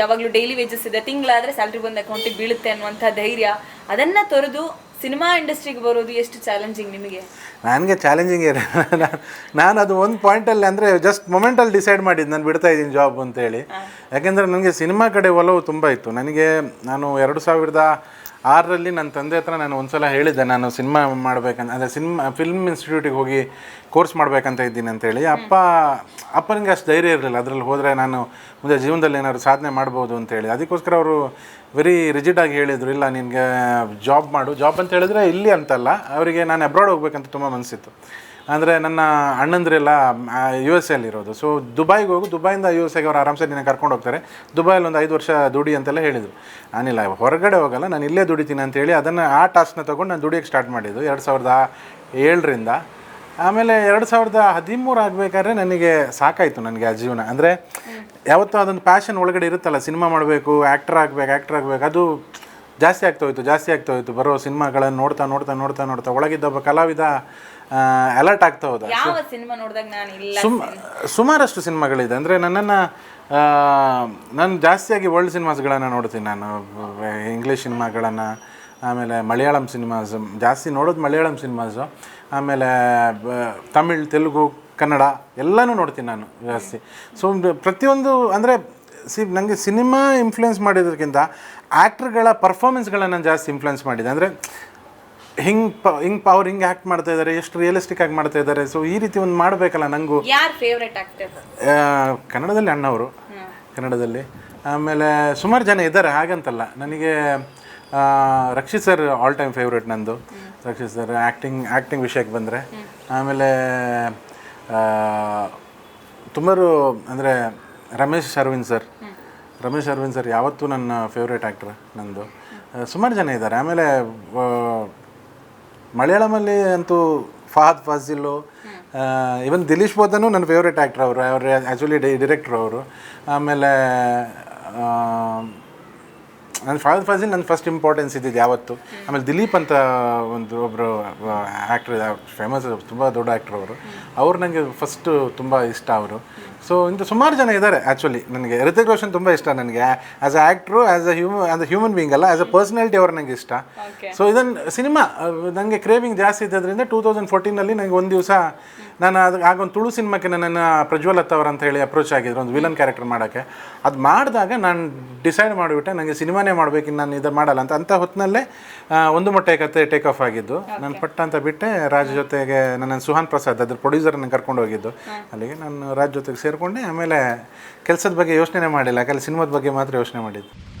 ಯಾವಾಗಲೂ daily wages ಇದೆ. ತಿಂಗಳಾದ್ರೆ salary ಬಂದ ಅಕೌಂಟಿಗೆ ಬೀಳುತ್ತೆ ಅನ್ನುವಂಥ ಧೈರ್ಯ. ಅದನ್ನ ತೊರೆದು ಸಿನಿಮಾ ಇಂಡಸ್ಟ್ರಿಗೆ ಬರೋದು ಎಷ್ಟು ಚಾಲೆಂಜಿಂಗ್ ನಿಮಗೆ? ನನಗೆ ಚಾಲೆಂಜಿಂಗ್ ಇದೆ ನಾನು ಅದು ಒಂದು ಪಾಯಿಂಟಲ್ಲಿ ಅಂದರೆ ಜಸ್ಟ್ ಮೊಮೆಂಟಲ್ಲಿ ಡಿಸೈಡ್ ಮಾಡಿದ್ದು ನಾನು ಬಿಡ್ತಾ ಇದ್ದೀನಿ ಜಾಬ್ ಅಂತೇಳಿ. ಯಾಕೆಂದರೆ ನನಗೆ ಸಿನಿಮಾ ಕಡೆ ಒಲವು ತುಂಬ ಇತ್ತು. ನನಗೆ ನಾನು ಎರಡು ಸಾವಿರದ ಆರರಲ್ಲಿ ನನ್ನ ತಂದೆ ಹತ್ರ ನಾನು ಒಂದು ಸಲ ಹೇಳಿದ್ದೆ, ನಾನು ಸಿನಿಮಾ ಮಾಡ್ಬೇಕಂತ, ಅಂದರೆ ಸಿನಿಮಾ ಫಿಲ್ಮ್ ಇನ್ಸ್ಟಿಟ್ಯೂಟಿಗೆ ಹೋಗಿ ಕೋರ್ಸ್ ಮಾಡ್ಬೇಕಂತ ಇದ್ದೀನಿ ಅಂತೇಳಿ. ಅಪ್ಪ, ಅಪ್ಪನಿಗೆ ಅಷ್ಟು ಧೈರ್ಯ ಇರಲಿಲ್ಲ. ಅದರಲ್ಲಿ ಹೋದರೆ ನಾನು ಮುಂದೆ ಜೀವನದಲ್ಲಿ ಏನಾದ್ರು ಸಾಧನೆ ಮಾಡ್ಬೋದು ಅಂತೇಳಿ. ಅದಕ್ಕೋಸ್ಕರ ಅವರು ವೆರಿ ರಿಜಿಡಾಗಿ ಹೇಳಿದರು, ಇಲ್ಲ, ನಿನಗೆ ಜಾಬ್ ಮಾಡು. ಜಾಬ್ ಅಂತ ಹೇಳಿದ್ರೆ ಇಲ್ಲಿ ಅಂತಲ್ಲ. ಅವರಿಗೆ ನಾನು ಅಬ್ರಾಡ್ ಹೋಗ್ಬೇಕಂತ ತುಂಬ ಮನಸ್ಸಿತ್ತು ಅಂದರೆ ನನ್ನ ಅಣ್ಣಂದ್ರೆಲ್ಲ ಯು ಎಸ್ ಎಲ್ಲಿರೋದು ಸೊ ದುಬೈಗೆ ಹೋಗು ದುಬೈಯಿಂದ ಯು ಎಸ್ ಎಗೆ ಅವ್ರು ಆರಾಮ್ಸೆ ನಿನ್ನ ಕರ್ಕೊಂಡು ಹೋಗ್ತಾರೆ. ದುಬೈಯಲ್ಲಿ ಒಂದು ಐದು ವರ್ಷ ದುಡಿ ಅಂತೆಲ್ಲ ಹೇಳಿದರು. ನಾನಿಲ್ಲ ಹೊರಗಡೆ ಹೋಗಲ್ಲ, ನಾನು ಇಲ್ಲೇ ದುಡಿತೀನಿ ಅಂತೇಳಿ ಅದನ್ನು ಆ ಟಾಸ್ಕ್ನ ತೊಗೊಂಡು ನಾನು ದುಡಿಯೋಕ್ಕೆ ಸ್ಟಾರ್ಟ್ ಮಾಡಿದ್ದು. ಎರಡು ಸಾವಿರದ ಏಳರಿಂದ. ಆಮೇಲೆ ಎರಡು ಸಾವಿರದ ಹದಿಮೂರು ಆಗಬೇಕಾದ್ರೆ ನನಗೆ ಸಾಕಾಯಿತು ನನಗೆ ಆ ಜೀವನ. ಅಂದರೆ, ಯಾವತ್ತೂ ಅದೊಂದು ಪ್ಯಾಷನ್ ಒಳಗಡೆ ಇರುತ್ತಲ್ಲ, ಸಿನಿಮಾ ಮಾಡಬೇಕು ಆ್ಯಕ್ಟರ್ ಆಗಬೇಕು ಆ್ಯಕ್ಟರ್ ಆಗಬೇಕು, ಅದು ಜಾಸ್ತಿ ಆಗ್ತಾ ಹೋಯಿತು ಜಾಸ್ತಿ ಆಗ್ತಾ ಹೋಯಿತು. ಬರೋ ಸಿನಿಮಾಗಳನ್ನು ನೋಡ್ತಾ ನೋಡ್ತಾ ನೋಡ್ತಾ ನೋಡ್ತಾ ಒಳಗಿದ್ದ ಒಬ್ಬ ಕಲಾವಿದ ಅಲರ್ಟ್ ಆಗ್ತಾ ಹೋದ. ಯಾವ ಸಿನಿಮಾ ನೋಡಿದಾಗ ನಾನು ಇಲ್ಲ ಸುಮ್ ಸುಮಾರಷ್ಟು ಸಿನಿಮಾಗಳಿದೆ. ಅಂದರೆ ನನ್ನನ್ನು ನಾನು ಜಾಸ್ತಿಯಾಗಿ ವರ್ಲ್ಡ್ ಸಿನಿಮಾಸ್ಗಳನ್ನು ನೋಡ್ತೀನಿ ನಾನು. ಇಂಗ್ಲೀಷ್ ಸಿನಿಮಾಗಳನ್ನು ಆಮೇಲೆ ಮಲಯಾಳಂ ಸಿನಿಮಾಸ್ ಜಾಸ್ತಿ ನೋಡೋದು ಮಲಯಾಳಂ ಸಿನಿಮಾಸು ಆಮೇಲೆ ತಮಿಳ್ ತೆಲುಗು ಕನ್ನಡ ಎಲ್ಲನೂ ನೋಡ್ತೀನಿ ನಾನು ಜಾಸ್ತಿ. ಸೊ ಪ್ರತಿಯೊಂದು ಅಂದರೆ ಸಿ ನನಗೆ ಸಿನಿಮಾ ಇನ್ಫ್ಲುಯೆನ್ಸ್ ಮಾಡಿದ್ದಕ್ಕಿಂತ ಆ್ಯಕ್ಟ್ರ್ಗಳ ಪರ್ಫಾರ್ಮೆನ್ಸ್ಗಳನ್ನು ಜಾಸ್ತಿ ಇನ್ಫ್ಲುಯೆನ್ಸ್ ಮಾಡಿದೆ. ಅಂದರೆ ಹಿಂಗೆ ಪ ಹಿಂಗೆ ಪವರ್ ಹಿಂಗೆ ಆ್ಯಕ್ಟ್ ಮಾಡ್ತಾ ಇದ್ದಾರೆ ಎಷ್ಟು ರಿಯಲಿಸ್ಟಿಕ್ ಆಗಿ ಮಾಡ್ತಾ ಇದ್ದಾರೆ ಸೊ ಈ ರೀತಿ ಒಂದು ಮಾಡಬೇಕಲ್ಲ ನನಗೂ ಯಾರ್ ಫೇವ್ರೆಟ್ ಆಕ್ಟರ್ ಕನ್ನಡದಲ್ಲಿ ಅಣ್ಣವರು. ಕನ್ನಡದಲ್ಲಿ. ಆಮೇಲೆ ಸುಮಾರು ಜನ ಇದ್ದಾರೆ ಹಾಗಂತಲ್ಲ. ನನಗೆ Rakshit sir all time favourite ನಂದು. ರಕ್ಷಿತ್ ಸರ್ ಆ್ಯಕ್ಟಿಂಗ್ ಆ್ಯಕ್ಟಿಂಗ್ ವಿಷಯಕ್ಕೆ ಬಂದರೆ. ಆಮೇಲೆ ತುಂಬರು ಅಂದರೆ ರಮೇಶ್ ಅರವಿಂದ್ ಸರ್. ರಮೇಶ್ ಅರವಿಂದ್ ಸರ್ ಯಾವತ್ತೂ ನನ್ನ ಫೇವ್ರೇಟ್ ಆ್ಯಕ್ಟ್ರ್ ನಂದು. ಸುಮಾರು ಜನ ಇದ್ದಾರೆ. ಆಮೇಲೆ ಮಲಯಾಳಮಲ್ಲಿ ಅಂತೂ ಫಹದ್ ಫಾಜಿಲು ಇವನ್ ದಿಲೀಶ್ ಬೋಧನು ನನ್ನ ಫೇವ್ರೇಟ್ ಆ್ಯಕ್ಟ್ರ್ ಅವರು. ಅವರು ಆ್ಯಕ್ಚುಲಿ ಡಿರೆಕ್ಟ್ರ್ ಅವರು. ಆಮೇಲೆ ನನ್ನ ಫಹದ್ ಫಾಜಿಲ್ ನನ್ನ ಫಸ್ಟ್ ಇಂಪಾರ್ಟೆನ್ಸ್ ಇದ್ದಿದ್ದು ಯಾವತ್ತು? ಆಮೇಲೆ ದಿಲೀಪ್ ಅಂತ ಒಂದು ಒಬ್ಬರು ಆ್ಯಕ್ಟ್ರ್ ಫೇಮಸ್ ತುಂಬ ದೊಡ್ಡ ಆ್ಯಕ್ಟ್ರ್ ಅವರು. ಅವ್ರು ನನಗೆ ಫಸ್ಟು ತುಂಬ ಇಷ್ಟ ಅವರು. ಸೊ ಇಂಥ ಸುಮಾರು ಜನ ಇದ್ದಾರೆ ಆ್ಯಕ್ಚುಲಿ ನನಗೆ ಋತಿಕ್ ರೋಷನ್ ತುಂಬ ಇಷ್ಟ ನನಗೆ. As a actor as a human as a human being ಅಲ್ಲ ಆ್ಯಸ್ ಅ ಪರ್ಸ್ನಾಲಿಟಿ ಅವ್ರು ನನಗೆ ಇಷ್ಟ. ಸೊ ಇದನ್ನು ಸಿನಿಮಾ ನನಗೆ ಕ್ರೇವಿಂಗ್ ಜಾಸ್ತಿ ಇದ್ದದ್ರಿಂದ ಟೂ ತೌಸಂಡ್ ಫೋರ್ಟೀನಲ್ಲಿ ನನಗೆ ಒಂದು ದಿವಸ ನಾನು ಅದು ಆಗ ಒಂದು ತುಳು ಸಿನಿಮಾಕ್ಕೆ ನನ್ನ ಪ್ರಜ್ವಲ್ ಅವ್ರು ಅಂತ ಹೇಳಿ ಅಪ್ರೋಚ್ ಆಗಿದ್ರು ಒಂದು ವಿಲನ್ ಕ್ಯಾರೆಕ್ಟರ್ ಮಾಡೋಕ್ಕೆ. ಅದು ಮಾಡಿದಾಗ ನಾನು ಡಿಸೈಡ್ ಮಾಡಿಬಿಟ್ಟೆ ನನಗೆ ಸಿನಿಮಾನೇ ಮಾಡಬೇಕು ನಾನು ಇದು ಮಾಡಲ್ಲ ಅಂತ. ಅಂಥ ಹೊತ್ತಿನಲ್ಲೇ ಒಂದು ಮೊಟ್ಟೆ ಕತೆ ಟೇಕ್ ಆಫ್ ಆಗಿದ್ದು. ನಾನು ಪಟ್ಟ ಅಂತ ಬಿಟ್ಟೆ ರಾಜ್ ಜೊತೆಗೆ ನನ್ನ ಸುಹಾನ್ ಪ್ರಸಾದ್ ಅದ್ರ ಪ್ರೊಡ್ಯೂಸರ್ನ ಕರ್ಕೊಂಡು ಹೋಗಿದ್ದು. ಅಲ್ಲಿಗೆ ನಾನು ರಾಜ್ ಜೊತೆಗೆ ಸೇರಿಕೊಂಡೆ ಆಮೇಲೆ ಕೆಲಸದ ಬಗ್ಗೆ ಯೋಚನೆ ಮಾಡಿಲ್ಲ. ಕೆಲ ಸಿನಿಮಾದ ಬಗ್ಗೆ ಮಾತ್ರ ಯೋಚನೆ ಮಾಡಿದ್ದು.